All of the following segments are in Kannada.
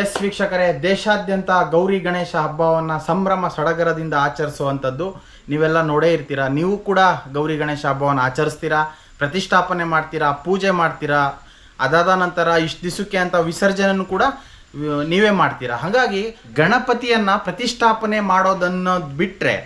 ಎಸ್ ವೀಕ್ಷಕರೇ, ದೇಶಾದ್ಯಂತ ಗೌರಿ ಗಣೇಶ ಹಬ್ಬವನ್ನು ಸಂಭ್ರಮ ಸಡಗರದಿಂದ ಆಚರಿಸುವಂಥದ್ದು ನೀವೆಲ್ಲ ನೋಡೇ ಇರ್ತೀರಾ? ನೀವು ಕೂಡ ಗೌರಿ ಗಣೇಶ ಹಬ್ಬವನ್ನು ಆಚರಿಸ್ತೀರಾ? ಪ್ರತಿಷ್ಠಾಪನೆ ಮಾಡ್ತೀರಾ? ಪೂಜೆ ಮಾಡ್ತೀರಾ? ಅದಾದ ನಂತರ ಇಷ್ಟು ದಿವಸಕ್ಕೆ ಅಂತ ವಿಸರ್ಜನೆಯನ್ನು ಕೂಡ ನೀವೇ ಮಾಡ್ತೀರಾ? ಹಾಗಾಗಿ ಗಣಪತಿಯನ್ನು ಪ್ರತಿಷ್ಠಾಪನೆ ಮಾಡೋದನ್ನು ಬಿಟ್ಟರೆ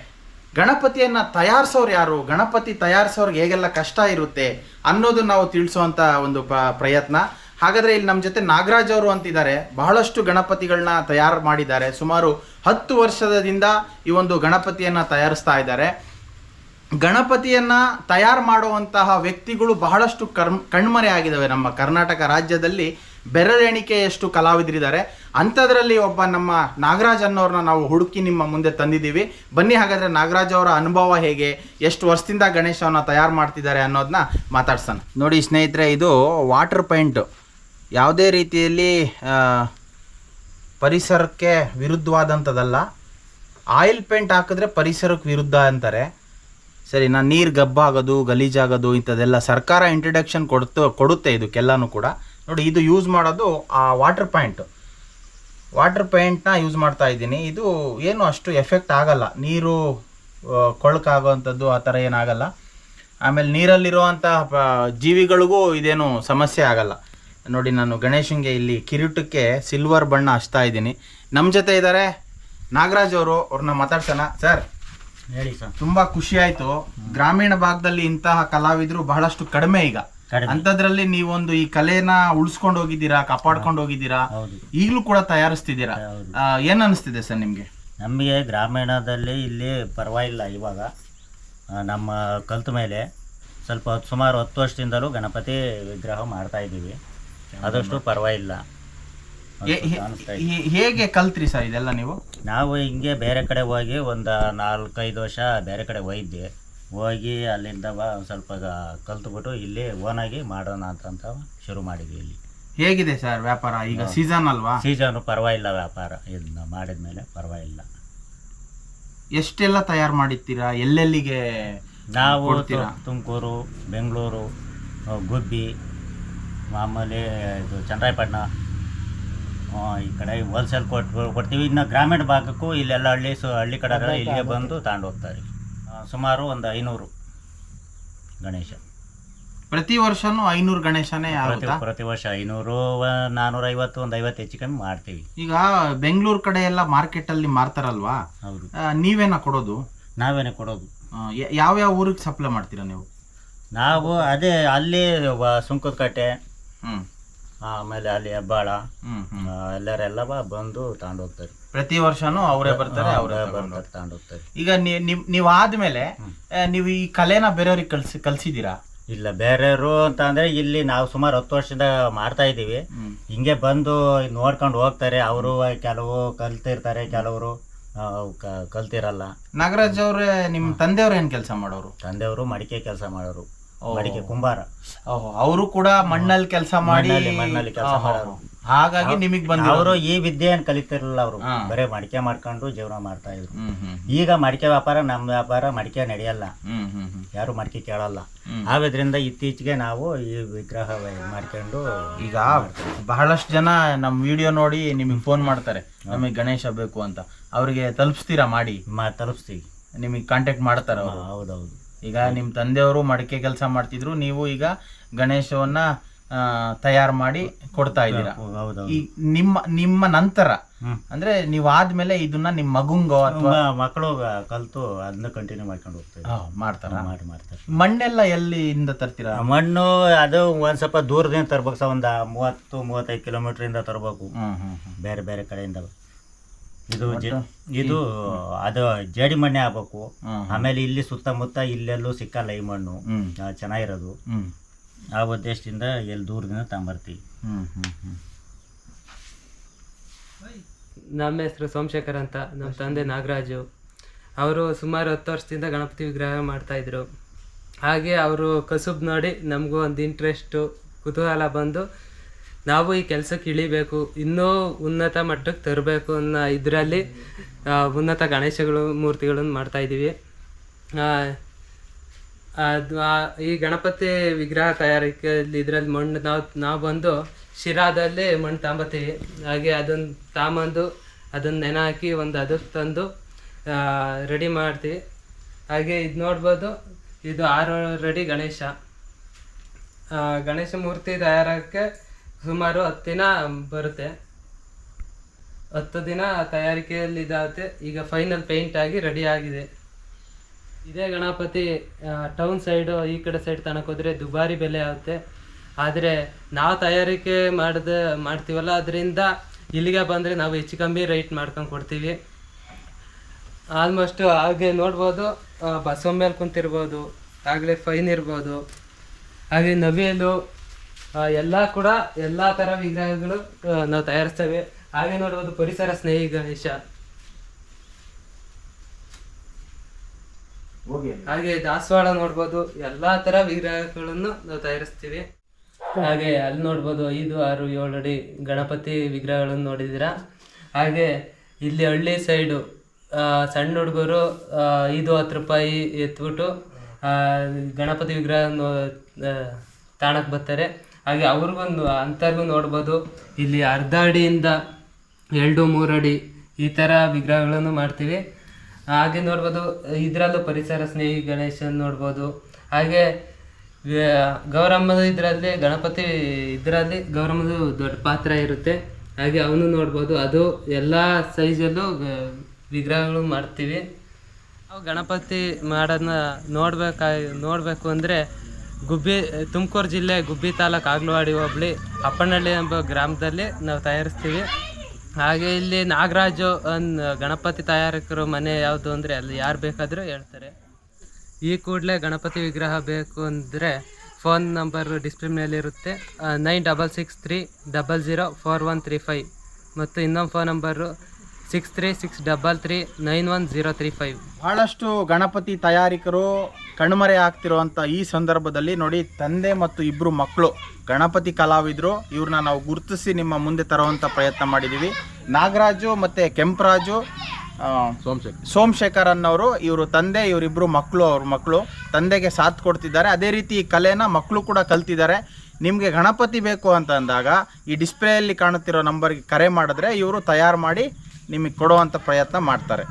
ಗಣಪತಿಯನ್ನು ತಯಾರಿಸೋರು ಯಾರು? ಗಣಪತಿ ತಯಾರಿಸೋರ್ಗೆ ಹೇಗೆಲ್ಲ ಕಷ್ಟ ಇರುತ್ತೆ ಅನ್ನೋದು ನಾವು ತಿಳಿಸುವಂಥ ಒಂದು ಪ್ರಯತ್ನ. ಹಾಗಾದ್ರೆ ಇಲ್ಲಿ ನಮ್ಮ ಜೊತೆ ನಾಗರಾಜ್ ಅವರು ಅಂತಿದ್ದಾರೆ. ಬಹಳಷ್ಟು ಗಣಪತಿಗಳನ್ನ ತಯಾರು ಮಾಡಿದ್ದಾರೆ. ಸುಮಾರು ಹತ್ತು ವರ್ಷದಿಂದ ಈ ಒಂದು ಗಣಪತಿಯನ್ನ ತಯಾರಿಸ್ತಾ ಇದ್ದಾರೆ. ಗಣಪತಿಯನ್ನ ತಯಾರು ಮಾಡುವಂತಹ ವ್ಯಕ್ತಿಗಳು ಬಹಳಷ್ಟು ಕರ್ಮ್, ಕಣ್ಮರೆ ಆಗಿದ್ದಾವೆ. ನಮ್ಮ ಕರ್ನಾಟಕ ರಾಜ್ಯದಲ್ಲಿ ಬೆರಳೆಣಿಕೆಯಷ್ಟು ಕಲಾವಿದರಿದ್ದಾರೆ. ಅಂಥದ್ರಲ್ಲಿ ಒಬ್ಬ ನಮ್ಮ ನಾಗರಾಜ್ ಅನ್ನೋರನ್ನ ನಾವು ಹುಡುಕಿ ನಿಮ್ಮ ಮುಂದೆ ತಂದಿದ್ದೀವಿ. ಬನ್ನಿ ಹಾಗಾದರೆ ನಾಗರಾಜ್ ಅವರ ಅನುಭವ ಹೇಗೆ? ಎಷ್ಟು ವರ್ಷದಿಂದ ಗಣೇಶವನ್ನು ತಯಾರು ಮಾಡ್ತಿದ್ದಾರೆ ಅನ್ನೋದನ್ನ ಮಾತಾಡ್ಸೋಣ. ನೋಡಿ ಸ್ನೇಹಿತರೆ, ಇದು ವಾಟರ್ ಪೈಂಟ್. ಯಾವುದೇ ರೀತಿಯಲ್ಲಿ ಪರಿಸರಕ್ಕೆ ವಿರುದ್ಧವಾದಂಥದ್ದಲ್ಲ. ಆಯಿಲ್ ಪೇಂಟ್ ಹಾಕಿದ್ರೆ ಪರಿಸರಕ್ಕೆ ವಿರುದ್ಧ ಅಂತಾರೆ. ಸರಿ ನಾನು ನೀರು ಗಬ್ಬಾಗೋದು, ಗಲೀಜಾಗೋದು, ಇಂಥದ್ದೆಲ್ಲ ಸರ್ಕಾರ ಇಂಟ್ರಡಕ್ಷನ್ ಕೊಡ್ತು, ಕೊಡುತ್ತೆ ಇದಕ್ಕೆಲ್ಲನೂ ಕೂಡ. ನೋಡಿ, ಇದು ಯೂಸ್ ಮಾಡೋದು ಆ ವಾಟರ್ ಪ್ಯಾಂಟು ವಾಟರ್ ಪ್ಯಾಂಟ್ನ ಯೂಸ್ ಮಾಡ್ತಾ ಇದ್ದೀನಿ. ಇದು ಏನು ಅಷ್ಟು ಎಫೆಕ್ಟ್ ಆಗಲ್ಲ. ನೀರು ಕೊಳಕಾಗೋವಂಥದ್ದು ಆ ಥರ ಏನಾಗಲ್ಲ. ಆಮೇಲೆ ನೀರಲ್ಲಿರುವಂಥ ಜೀವಿಗಳಿಗೂ ಇದೇನು ಸಮಸ್ಯೆ ಆಗಲ್ಲ. ನೋಡಿ ನಾನು ಗಣೇಶನ್ಗೆ ಇಲ್ಲಿ ಕಿರೀಟಕ್ಕೆ ಸಿಲ್ವರ್ ಬಣ್ಣ ಹಚ್ತಾ ಇದ್ದೀನಿ. ನಮ್ಮ ಜೊತೆ ಇದ್ದಾರೆ ನಾಗರಾಜ್ ಅವರು ಅವ್ರನ್ನ ಮಾತಾಡ್ಸೋಣ. ಸರ್ ಹೇಳಿ ಸರ್. ತುಂಬಾ ಖುಷಿ ಆಯ್ತು. ಗ್ರಾಮೀಣ ಭಾಗದಲ್ಲಿ ಇಂತಹ ಕಲಾವಿದರು ಬಹಳಷ್ಟು ಕಡಿಮೆ ಈಗ. ಅಂತದ್ರಲ್ಲಿ ನೀವೊಂದು ಈ ಕಲೆನ ಉಳಿಸ್ಕೊಂಡು ಹೋಗಿದ್ದೀರಾ ಕಾಪಾಡ್ಕೊಂಡು ಹೋಗಿದ್ದೀರಾ? ಈಗಲೂ ಕೂಡ ತಯಾರಿಸ್ತಿದ್ದೀರಾ? ಏನ್ ಅನಿಸ್ತಿದೆ ಸರ್ ನಿಮ್ಗೆ? ನಮಗೆ ಗ್ರಾಮೀಣದಲ್ಲಿ ಇಲ್ಲಿ ಪರವಾಗಿಲ್ಲ ಇವಾಗ. ನಮ್ಮ ಕಲ್ತ ಮೇಲೆ ಸ್ವಲ್ಪ ಸುಮಾರು ಹತ್ತು ವರ್ಷದಿಂದಲೂ ಗಣಪತಿ ವಿಗ್ರಹ ಮಾಡ್ತಾ ಇದ್ದೀವಿ. ಆದಷ್ಟು ಪರವಾಗಿಲ್ಲ. ಹೇ- ಹೇ- ಹೇ- ಹೇಗೆ ಕಲ್ತ್ರಿ ಸರ್ ಇದೆಲ್ಲ ನೀವು? ನಾವು ಹಿಂಗೆ ಬೇರೆ ಕಡೆ ಹೋಗಿ ಒಂದು ನಾಲ್ಕೈದು ವರ್ಷ ಬೇರೆ ಕಡೆ ಹೋಗಿದ್ದೆ. ಹೋಗಿ ಅಲ್ಲಿಂದ ಬ ಒಂದ್ ಸ್ವಲ್ಪ ಗ- ಕಲ್ತ್ಬಿಟ್ಟು ಇಲ್ಲಿ ಓನಾಗಿ ಮಾಡೋಣ ಅಂತ ಶುರು ಮಾಡಿದ್ವಿ ಇಲ್ಲಿ. ಹೇಗಿದೆ ಸರ್ ವ್ಯಾಪಾರ? ಈಗ ಸೀಸನ್ ಅಲ್ವಾ? ಸೀಸನು ಪರವಾಗಿಲ್ಲ ವ್ಯಾಪಾರ. ಇದನ್ನ ಮಾಡಿದ್ಮೇಲೆ ಪರವಾಗಿಲ್ಲ. ಎಷ್ಟೆಲ್ಲ ತಯಾರು ಮಾಡಿರ್ತೀರಾ ಎಲ್ಲೆಲ್ಲಿಗೆ ನಾವು? ತುಮಕೂರು ಬೆಂಗಳೂರು ಆ, ಗುಬ್ಬಿ ಮಾಮೂಲಿ ಇದು ಚನ್ನರಾಯಪಟ್ಟಣ ಆ, ಈ ಕಡೆ ಹೋಲ್ಸೇಲ್ ಕೊಟ್ಟು ಕೊಡ್ತೀವಿ. ಇನ್ನು ಗ್ರಾಮೀಣ ಭಾಗಕ್ಕೂ ಇಲ್ಲೆಲ್ಲ ಹಳ್ಳಿ ಸು ಹಳ್ಳಿ ಕಡೆ ಇಲ್ಲಿಗೆ ಬಂದು ತಗೊಂಡು ಹೋಗ್ತಾರೆ ಸುಮಾರು ಒಂದು ಐನೂರು ಗಣೇಶ. ಪ್ರತಿ ವರ್ಷನೂ ಐನೂರು ಗಣೇಶನೇ ಪ್ರತಿ ಪ್ರತಿ ವರ್ಷ ಐನೂರು ನಾನ್ನೂರೈವತ್ತು ಒಂದು ಐವತ್ತು ಹೆಚ್ಚು ಕಮ್ಮಿ ಮಾಡ್ತೀವಿ. ಈಗ ಬೆಂಗಳೂರು ಕಡೆ ಎಲ್ಲ ಮಾರ್ಕೆಟ್ ಅಲ್ಲಿ ಮಾರ್ತಾರಲ್ವಾ? ಹೌದು. ನೀವೇನ ಕೊಡೋದು? ನಾವೇನೆ ಕೊಡೋದು. ಯಾವ್ಯಾವ ಊರಿಗೆ ಸಪ್ಲೈ ಮಾಡ್ತೀರಾ ನೀವು? ನಾವು ಅದೇ ಅಲ್ಲಿ ಸುಂಕದ ಕಟ್ಟೆ ಆಮೇಲೆ ಅಲ್ಲಿ ಹೆಬ್ಬಾಳ ಎಲ್ಲರೆಲ್ಲ ಬಂದು ತಗೊಂಡು ಹೋಗ್ತಾರೆ ಪ್ರತಿ ವರ್ಷನೂ ಅವರೇ ಬರ್ತಾರೆ ಅವರೇ ಬರ್ತಾರೆ ತಗೊಂಡು ಹೋಗ್ತಾರೆ ಈಗ ನೀವು ಆದ್ಮೇಲೆ ನೀವು ಈ ಕಲೆನ ಬೇರೆಯವ್ರಿಗೆ ಕಲ್ಸಿ ಕಲ್ಸಿದ್ದೀರಾ? ಇಲ್ಲ ಬೇರೆಯವರು ಅಂತ ಅಂದ್ರೆ ಇಲ್ಲಿ ನಾವು ಸುಮಾರು ಹತ್ತು ವರ್ಷದಿಂದ ಮಾಡ್ತಾ ಇದ್ದೀವಿ. ಹಿಂಗೆ ಬಂದು ನೋಡ್ಕೊಂಡು ಹೋಗ್ತಾರೆ ಅವರು ಕೆಲವು ಕಲ್ತಿರ್ತಾರೆ ಕೆಲವರು ಕಲ್ತಿರಲ್ಲ. ನಾಗರಾಜ್ ಅವ್ರೆ ನಿಮ್ ತಂದೆಯವ್ರು ಏನ್ ಕೆಲಸ ಮಾಡೋರು? ತಂದೆಯವರು ಮಡಿಕೆ ಕೆಲಸ ಮಾಡೋರು. ಮಡಿಕೆ ಕುಂಬಾರ. ಅವರು ಕೂಡ ಮಣ್ಣಲ್ಲಿ ಕೆಲಸ ಮಾಡಿ ಮಣ್ಣಲ್ಲಿ- ಕೆಲಸ ಮಾಡೋರು. ಹಾಗಾಗಿ ನಿಮಗ್ ಬಂದ ಅವರು ಈ ವಿದ್ಯೆಯನ್ನು ಕಲಿತಿರಲಿಲ್ಲ ಅವರು. ಬರೇ ಮಡಿಕೆ ಮಾಡ್ಕೊಂಡು ಜೀವನ ಮಾಡ್ತಾ ಇದ್ರು. ಈಗ ಮಡಿಕೆ ವ್ಯಾಪಾರ ನಮ್ಮ ವ್ಯಾಪಾರ ಮಡಿಕೆ ನಡೆಯಲ್ಲ. ಯಾರು ಮಡಿಕೆ ಕೇಳಲ್ಲ. ಆಗೋದ್ರಿಂದ ಇತ್ತೀಚೆಗೆ ನಾವು ಈ ವಿಗ್ರಹ ಮಾಡ್ಕೊಂಡು ಈಗ ಬಹಳಷ್ಟು ಜನ ನಮ್ಮ ವಿಡಿಯೋ ನೋಡಿ ನಿಮಗೆ ಫೋನ್ ಮಾಡ್ತಾರೆ. ನಮಗೆ ಗಣೇಶ ಬೇಕು ಅಂತ. ಅವ್ರಿಗೆ ತಲುಪಿಸ್ತೀರಾ ಮಾಡಿ? ತಲುಪಿಸ್ತೀವಿ. ನಿಮಗೆ ಕಾಂಟ್ಯಾಕ್ಟ್ ಮಾಡ್ತಾರ ಹೌದೌದು. ಈಗ ನಿಮ್ಮ ತಂದೆಯವರು ಮಡಿಕೆ ಕೆಲಸ ಮಾಡ್ತಿದ್ರು ನೀವು ಈಗ ಗಣೇಶವನ್ನ ತಯಾರು ಮಾಡಿ ಕೊಡ್ತಾ ಇದ್ದೀರಾ. ಈ ನಿಮ್ಮ ನಿಮ್ಮ ನಂತರ ಅಂದ್ರೆ ನೀವು ಆದ್ಮೇಲೆ ಇದನ್ನ ನಿಮ್ ಮಗುಂಗೋ ಅಥವಾ ಮಕ್ಕಳು ಕಲ್ತು ಅದನ್ನ ಕಂಟಿನ್ಯೂ ಮಾಡ್ಕೊಂಡು ಹೋಗ್ತಾರೆ ಮಾಡ್ತಾರ? ಮಾಡಿ ಮಾಡ್ತಾರೆ ಮಣ್ಣೆಲ್ಲ ಎಲ್ಲಿಂದ ತರ್ತೀರಾ? ಮಣ್ಣು ಅದು ಒಂದ್ ಸ್ವಲ್ಪ ದೂರದಿಂದ ತರ್ಬೇಕು ಸರ್ ಒಂದು ಮೂವತ್ತು ಮೂವತ್ತೈದು ಕಿಲೋಮೀಟರ್ ಇಂದ ತರಬೇಕು. ಬೇರೆ ಬೇರೆ ಕಡೆಯಿಂದ. ಇದು ಜೆ- ಇದು ಅದು ಜೇಡಿ ಮಣ್ಣೆ ಆಗ್ಬೇಕು. ಆಮೇಲೆ ಇಲ್ಲಿ ಸುತ್ತಮುತ್ತ ಇಲ್ಲೆಲ್ಲೂ ಸಿಕ್ಕಲ್ಲ ಈ ಮಣ್ಣು. ಹ್ಮ್. ಆ, ಚೆನ್ನಾಗಿರೋದು. ಹ್ಮ್. ಆ ಉದ್ದೇಶದಿಂದ ಎಲ್ಲಿ ದೂರದಿಂದ ತಗೊಂಬರ್ತೀವಿ. ಹ್ಮ್ ಹ್ಮ್ ಹ್ಮ್. ನಮ್ಮ ಹೆಸರು ಸೋಮಶೇಖರ್ ಅಂತ. ನಮ್ಮ ತಂದೆ ನಾಗರಾಜು. ಅವರು ಸುಮಾರು ಹತ್ತು ವರ್ಷದಿಂದ ಗಣಪತಿ ವಿಗ್ರಹ ಮಾಡ್ತಾಯಿದ್ರು ಹಾಗೆ ಅವರು ಕಸುಬು ನೋಡಿ ನಮಗೂ ಒಂದು ಇಂಟ್ರೆಸ್ಟು ಕುತೂಹಲ ಬಂದು ನಾವು ಈ ಕೆಲ್ಸಕ್ಕೆ ಇಳಿಬೇಕು, ಇನ್ನೂ ಉನ್ನತ ಮಟ್ಟಕ್ಕೆ ತರಬೇಕು ಅನ್ನೋ ಇದರಲ್ಲಿ ಉನ್ನತ ಗಣೇಶಗಳು ಮೂರ್ತಿಗಳನ್ನು ಮಾಡ್ತಾಯಿದ್ದೀವಿ ಅದು ಈ ಗಣಪತಿ ವಿಗ್ರಹ ತಯಾರಿಕೆಯಲ್ಲಿ ಇದರಲ್ಲಿ ಮಣ್ಣು, ನಾವು ನಾವು ಬಂದು ಶಿರಾದಲ್ಲಿ ಮಣ್ಣು ತಾಂಬತ್ತೀವಿ. ಹಾಗೆ ಅದನ್ನು ತಾಂಬಂದು ಅದನ್ನು ನೆನೆ ಹಾಕಿ ಒಂದು ಅದು ತಂದು ರೆಡಿ ಮಾಡ್ತೀವಿ. ಹಾಗೆ ಇದು ನೋಡ್ಬೋದು, ಇದು ಆರು ರೆಡಿ ಗಣೇಶ ಗಣೇಶ ಮೂರ್ತಿ ತಯಾರಕ್ಕೆ ಸುಮಾರು ಹತ್ತು ದಿನ ಬರುತ್ತೆ. ಹತ್ತು ದಿನ ತಯಾರಿಕೆಯಲ್ಲಿ ಇದಾಗುತ್ತೆ. ಈಗ ಫೈನಲ್ ಪೇಂಟ್ ಆಗಿ ರೆಡಿ ಆಗಿದೆ. ಇದೇ ಗಣಪತಿ ಟೌನ್ ಸೈಡು ಈ ಕಡೆ ಸೈಡ್ ತನಕ ಹೋದ್ರೆ ದುಬಾರಿ ಬೆಲೆ ಆಗುತ್ತೆ. ಆದರೆ ನಾವು ತಯಾರಿಕೆ ಮಾಡಿದ, ಮಾಡ್ತೀವಲ್ಲ, ಅದರಿಂದ ಇಲ್ಲಿಗೆ ಬಂದರೆ ನಾವು ಹೆಚ್ಚು ಕಮ್ಮಿ ರೇಟ್ ಮಾಡ್ಕೊಂಡು ಕೊಡ್ತೀವಿ. ಆಲ್ಮೋಸ್ಟು ಹಾಗೆ ನೋಡ್ಬೋದು ಬಸವ ಮೇಲೆ ಕುಂತಿರ್ಬೋದು, ಆಗಲೇ ಫೈನ್ ಇರ್ಬೋದು. ಹಾಗೆ ನವಿಲು ಎಲ್ಲ ಕೂಡ ಎಲ್ಲ ತರ ವಿಗ್ರಹಗಳು ನಾವು ತಯಾರಿಸ್ತೇವೆ. ಹಾಗೆ ನೋಡ್ಬೋದು ಪರಿಸರ ಸ್ನೇಹಿ ಗಣೇಶ. ಹೋಗಿ ದಾಸವಾಳ ನೋಡ್ಬೋದು ಎಲ್ಲಾ ತರ ವಿಗ್ರಹಗಳನ್ನು ನಾವು ತಯಾರಿಸ್ತೀವಿ. ಹಾಗೆ ಅಲ್ಲಿ ನೋಡ್ಬೋದು ಐದು ಆರು ಏಳು ಅಡಿ ಗಣಪತಿ ವಿಗ್ರಹಗಳನ್ನು ನೋಡಿದ್ದೀರಾ? ಹಾಗೆ ಇಲ್ಲಿ ಹಳ್ಳಿ ಸೈಡು ಸಣ್ಣ ಹುಡುಗರು ಐದು ಹತ್ತು ರೂಪಾಯಿ ಎತ್ಬಿಟ್ಟು ಗಣಪತಿ ವಿಗ್ರಹ ತಾಣಕ್ಕೆ ಬರ್ತಾರೆ. ಹಾಗೆ ಅವ್ರಿಗೊಂದು ಅಂಥವ್ರಿಗೂ ನೋಡ್ಬೋದು. ಇಲ್ಲಿ ಅರ್ಧ ಅಡಿಯಿಂದ ಎರಡು ಮೂರು ಅಡಿ ಈ ಥರ ವಿಗ್ರಹಗಳನ್ನು ಮಾಡ್ತೀವಿ. ಹಾಗೆ ನೋಡ್ಬೋದು, ಇದರಲ್ಲೂ ಪರಿಸರ ಸ್ನೇಹಿ ಗಣೇಶನ್ ನೋಡ್ಬೋದು. ಹಾಗೆ ಗೌರಮ್ಮದ ಇದರಲ್ಲಿ, ಗಣಪತಿ ಇದರಲ್ಲಿ ಗೌರಮ್ಮದು ದೊಡ್ಡ ಪಾತ್ರ ಇರುತ್ತೆ. ಹಾಗೆ ಅವನು ನೋಡ್ಬೋದು, ಅದು ಎಲ್ಲ ಸೈಜಲ್ಲೂ ವಿಗ್ರಹಗಳು ಮಾಡ್ತೀವಿ. ನಾವು ಗಣಪತಿ ಮಾಡೋದನ್ನ ನೋಡ್ಬೇಕಾಗಿ ನೋಡಬೇಕು ಅಂದರೆ ಗುಬ್ಬಿ ತುಮಕೂರು ಜಿಲ್ಲೆ ಗುಬ್ಬಿ ತಾಲೂಕು ಆಗ್ಲವಾಡಿ ಹೋಬಳಿ, ಅಪ್ಪನಹಳ್ಳಿ ಎಂಬ ಗ್ರಾಮದಲ್ಲಿ ನಾವು ತಯಾರಿಸ್ತೀವಿ. ಹಾಗೆ ಇಲ್ಲಿ ನಾಗರಾಜು ಗಣಪತಿ ತಯಾರಕರು ಮನೆ ಯಾವುದು ಅಂದರೆ ಅಲ್ಲಿ ಯಾರು ಬೇಕಾದರೂ ಹೇಳ್ತಾರೆ. ಈ ಕೂಡಲೇ ಗಣಪತಿ ವಿಗ್ರಹ ಬೇಕು ಅಂದರೆ phone number display ಮೇಲಿರುತ್ತೆ nine double six three double zero four one three five. ಮತ್ತು ಇನ್ನೊಂದು phone number six three six double three nine one zero three five. ಬಹಳಷ್ಟು ಗಣಪತಿ ತಯಾರಿಕರು ಕಣ್ಮರೆ ಆಗ್ತಿರುವಂಥ ಈ ಸಂದರ್ಭದಲ್ಲಿ ನೋಡಿ ತಂದೆ ಮತ್ತು ಇಬ್ಬರು ಮಕ್ಕಳು ಗಣಪತಿ ಕಲಾವಿದರು ಇವ್ರನ್ನ ನಾವು ಗುರುತಿಸಿ ನಿಮ್ಮ ಮುಂದೆ ತರುವಂಥ ಪ್ರಯತ್ನ ಮಾಡಿದ್ದೀವಿ ನಾಗರಾಜು ಮತ್ತು ಕೆಂಪರಾಜು ಸೋಮಶೇಖರ್ ಸೋಮಶೇಖರ್. ಅನ್ನೋರು ಇವರು ತಂದೆ ಇವರಿಬ್ಬರು ಮಕ್ಕಳು ಅವ್ರ ಮಕ್ಕಳು ತಂದೆಗೆ ಸಾಥ್ ಕೊಡ್ತಿದ್ದಾರೆ. ಅದೇ ರೀತಿ ಈ ಕಲೆನ ಮಕ್ಕಳು ಕೂಡ ಕಲ್ತಿದ್ದಾರೆ. ನಿಮಗೆ ಗಣಪತಿ ಬೇಕು ಅಂತ ಅಂದಾಗ ಈ ಡಿಸ್ಪ್ಲೇಯಲ್ಲಿ ಕಾಣುತ್ತಿರೋ ನಂಬರ್ಗೆ ಕರೆ ಮಾಡಿದ್ರೆ ಇವರು ತಯಾರು ಮಾಡಿ ನಿಮಗೆ ಕೊಡುವಂಥ ಪ್ರಯತ್ನ ಮಾಡ್ತಾರೆ.